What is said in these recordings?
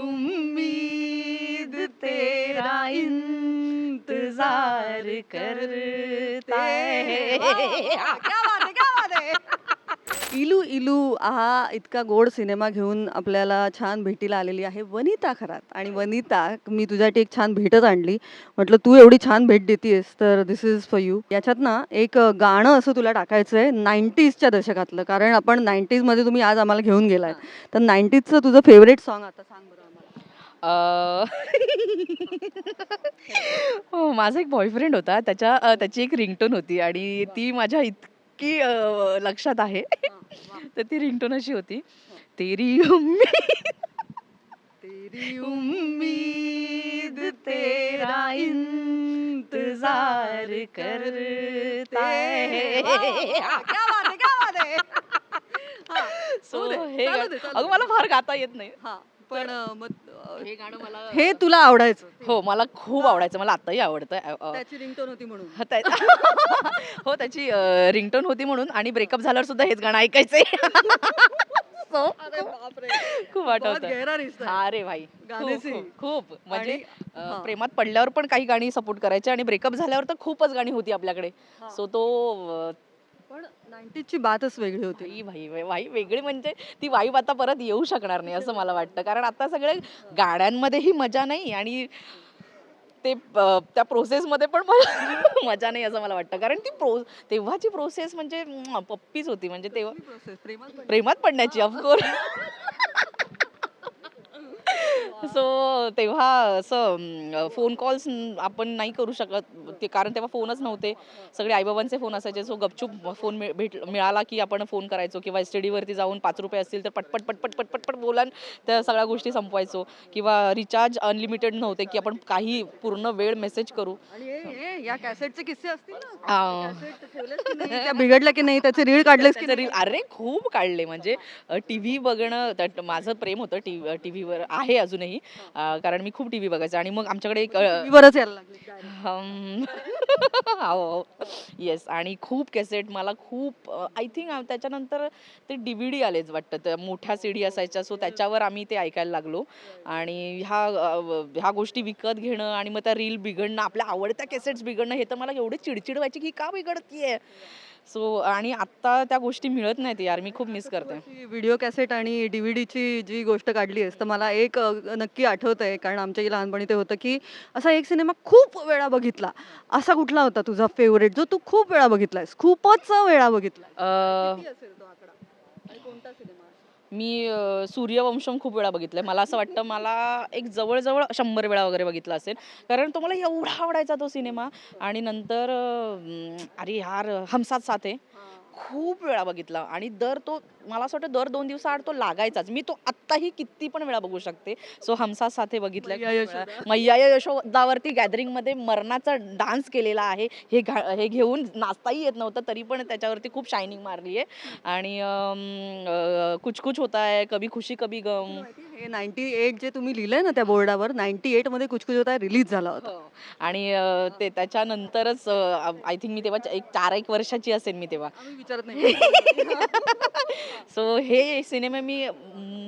उम्मीद तेरा इंतजार करते इलू इलू हा इतका गोड सिनेमा घेऊन आपल्याला छान भेटीला आलेली आहे. वनिता खरात. आणि वनिता मी तुझ्यासाठी एक छान भेटच आणली. म्हटलं तू एवढी छान भेट देतेस तर दिस इज फॉर यू याच्यात ना एक गाणं असं तुला टाकायचं आहे नाईन्टीजच्या दशकातलं. कारण आपण नाईन्टीजमध्ये तुम्ही आज आम्हाला घेऊन गेलाय. तर नाईन्टीजचं तुझं फेवरेट सॉन्ग आता सांग बरं हो माझा एक बॉयफ्रेंड होता. त्याच्या त्याची एक रिंगटोन होती. आणि ती माझ्या इतकी अ, लक्षात आहे. तर ती रिंगटोन अशी होती. तेरी उम्मीद. तेरी उम्मीद तेरा इंतजार करता है। क्या बात है क्या बात है। हा, So, होऊ दे, हे चालू गा- दे, चालू अगं दे. मला फार गाता येत नाही. हा. पण अं, मग अं, हे गाणं मला हे तुला आवडायचं हो मला खूप आवडायचं. मला आताही आवडतं अ, अ, त्याची रिंगटोन होती म्हणून. हा, त्या- हो त्याची रिंगटोन होती म्हणून आणि ब्रेकअप झाल्यावर सुद्धा हेच गाणं ऐकायचंय. So, अरे बापरे. खूप बहुत आठवतं गहरा रिश्ता है. हा रे भाई. गाणे खूप, से. खूप खूप. म्हणजे आणि- अ, हा. प्रेमात पडल्यावर पण काही गाणी सपोर्ट करायचे आणि ब्रेकअप झाल्यावर तर खूपच गाणी होती आपल्याकडे. हा. सो तो अ, पण 90s ची बातच वेगळी होती. भाई भाई भाई- भाई वेगळी म्हणजे ती वाईब आता परत येऊ शकणार नाही असं मला वाटतं. कारण आता सगळे गाण्यांमध्येही मजा नाही आणि ते त्या प्रोसेसमध्ये पण मला मजा नाही असं मला वाटतं. कारण ती प्रो तेव्हाची प्रोसेस म्हणजे पप्पीच होती. म्हणजे तेव्हा ही. प्रेमात पडण्याची ऑफकोर्स सो तेव्हा असं फोन कॉल्स आपण नाही करू शकत. ते कारण तेव्हा फोनच नव्हते. सगळे आईबाबांचे फोन असायचे. सो गपचूप फोन भेट मिळाला की आपण फोन करायचो किंवा एस टी डीवरती जाऊन पाच रुपये असतील तर पटपट पटपट पटपट पट बोलान त्या सगळ्या गोष्टी संपवायचो. किंवा रिचार्ज अनलिमिटेड नव्हते की आपण काही पूर्ण वेळ मेसेज करू. या कॅसेटचे किस्से असतील ठेवलेस की नाही? त्याचे रीळ काढलेस की रील- अरे खूप काढले. म्हणजे टीव्ही बघणं त्यात माझं प्रेम होतं टीव्ही टीव्हीवर आहे अजूनही. कारण मी खूप टीव्ही बघायचे. आणि मग आमच्याकडे एक हो. येस आणि खूप कॅसेट मला खूप आय थिंक त्याच्यानंतर ते डी व्ही डी आलेच वाटतं. त्या मोठ्या सीडी असायच्या सो त्याच्यावर आम्ही ते ऐकायला लागलो. आणि ह्या ह्या गोष्टी विकत घेणं आणि मग त्या रील बिघडणं आपल्या आवडत्या कॅसेट्स बिघडणं हे तर मला एवढे चिडचिड व्हायची की का बिघडतीये? सो आणि आत्ता त्या गोष्टी मिळत नाहीत यार. मी खूप मिस करते. व्हिडिओ कॅसेट आणि डीव्हीडीची जी गोष्ट काढली आहेस तर मला एक नक्की आठवत आहे कारण आमच्याही लहानपणी ते होतं की असा एक सिनेमा खूप वेळा बघितला. असा कुठला होता तुझा फेवरेट जो तू खूप वेळा बघितलायस? खूपच वेळा बघितला कोणता सिनेमा मी सूर्यवंशम खूप वेळा बघितलंय. मला असं वाटतं मला एक जवळजवळ शंभर वेळा वगैरे बघितला असेल. कारण तो मला एवढा आवडायचा तो सिनेमा. आणि नंतर अरे यार हम साथ साथ है खूप वेळा बघितला आणि दर तो मला असं वाटतं दर दोन दिवसाआड तो लागायचाच. मी तो आत्ताही किती पण वेळा बघू शकते. सो हमसा साथे बघितलं. मैया यशोदा. मैया यशोदावरती गॅदरिंगमध्ये मरणाचा डान्स केलेला आहे. हे घा हे घेऊन नाचताही येत नव्हतं तरी पण त्याच्यावरती खूप शायनिंग मारली आहे आणि कुछ कुछ होता है कभी खुशी कभी गम. हे नाईन्टी एट जे तुम्ही लिहिलंय ना त्या बोर्डावर नाईन्टी एटमध्ये कुछ कुछ होता रिलीज झाला होता. हो. आणि अ, ते त्याच्यानंतरच आय थिंक मी तेव्हा एक चार एक वर्षाची असेल मी तेव्हा. आम्ही विचारत नाही. सो हे सिनेमे मी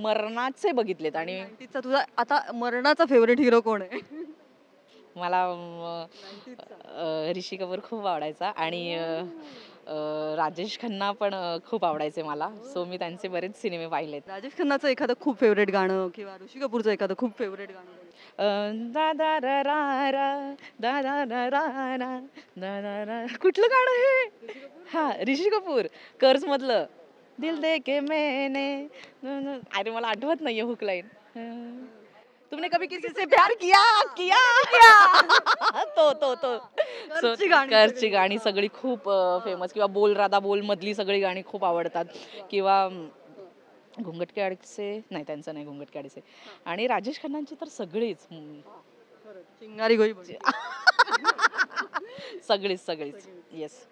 मरणाचे बघितलेत आणि 90s चा तुझा आता मरणाचा फेवरेट हिरो कोण आहे? मला अ, ऋषी कपूर खूप आवडायचा आणि अ, राजेश खन्ना पण खूप आवडायचे मला. सो मी त्यांचे बरेच सिनेमे पाहिलेत राजेश खन्नाचं एखादं खूप फेवरेट गाणं किंवा ऋषी कपूरचं एखादं खूप फेवरेट गाणं? अ, दा दा रा रा रा. कुठलं गाणं हे? हा ऋषी कपूर कर्ज मधलं दिल दे के मैंने. अरे मला आठवत नाहीये हुक लाईन तुमने कभी किसी से प्यार किया. किया. तो तो तो. So, गाणी सगळी. खूप फेमस किंवा बोल राधा बोल मधली सगळी गाणी खूप आवडतात. किंवा अम, घुंगट के आडसे नाही त्यांचं नाही घुंगट के आडसे आणि राजेश खन्नांची तर सगळीच. चिंगारी गोई. सगळीच सगळीच. येस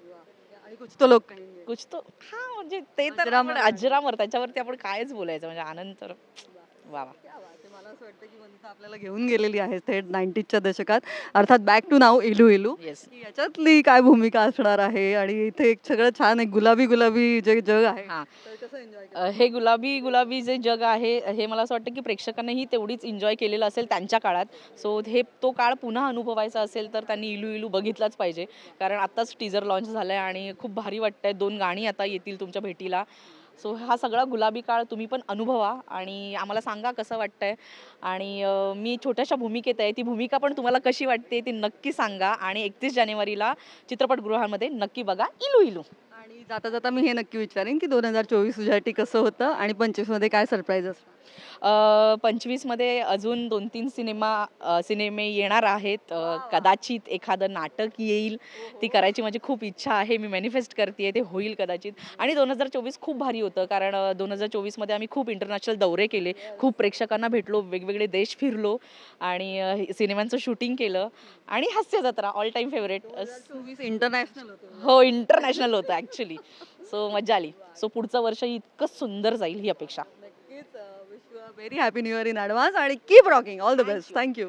कुछ तो कहेंगे. कुछ तो हा म्हणजे ते तर अजरामर त्याच्यावरती आपण कायच बोलायचं म्हणजे आनंद तर वा वा. असं वाटतं की वनिता आपल्याला घेऊन गेलेली आहे थेट नाईन्टीजच्या दशकात. अर्थात बॅक टू नाव इलू इलू. याच्यातली काय भूमिका असणार आहे? आणि इथे एक सगळं छान एक गुलाबी गुलाबी जे जग आहे. हां. हे गुलाबी गुलाबी जे जग आहे हे मला असं वाटतं की प्रेक्षकांनाही तेवढीच एन्जॉय केलेलं असेल त्यांच्या काळात. सो हे तो काळ पुन्हा अनुभवायचा असेल तर त्यांनी इलू इलू बघितलाच पाहिजे. कारण आत्ताच टीजर लॉन्च झालं आहे आणि खूप भारी वाटतंय. दोन गाणी आता येतील तुमच्या भेटीला. सो हा सगळा गुलाबी काळ तुम्ही पण अनुभवा आणि आम्हाला सांगा कसं वाटतंय. आणि मी छोट्याशा भूमिकेत आहे ती भूमिका पण तुम्हाला कशी वाटते ती नक्की सांगा. आणि एकतीस जानेवारीला चित्रपटगृहामध्ये नक्की बघा. इलू इलू. आणि जाता जाता मी हे नक्की विचारेन की दोन हजार चोवीस तुझ्यासाठी कसं होतं आणि पंचवीसमध्ये काय सरप्राईज असणार पंचवीसमध्ये अजून दोन तीन सिनेमा अ, सिनेमे येणार आहेत. अ, कदाचित एखादं नाटक येईल. ती करायची माझी खूप इच्छा आहे. मी मॅनिफेस्ट करते ते होईल कदाचित. आणि दोन हजार चोवीस खूप भारी होतं कारण दोन हजार चोवीसमध्ये आम्ही खूप इंटरनॅशनल दौरे केले. खूप प्रेक्षकांना भेटलो वेगवेगळे देश फिरलो आणि अ, हे- सिनेमांचं शूटिंग केलं. आणि Hasya Jatra all time favourite चोवीस इंटरनॅशनल होतं. हो इंटरनॅशनल होतं ॲक्च्युली सो मजा आली. सो पुढचं वर्ष इतकं सुंदर जाईल ही अपेक्षा. Very happy new year in advance आणि keep rocking all the best thank you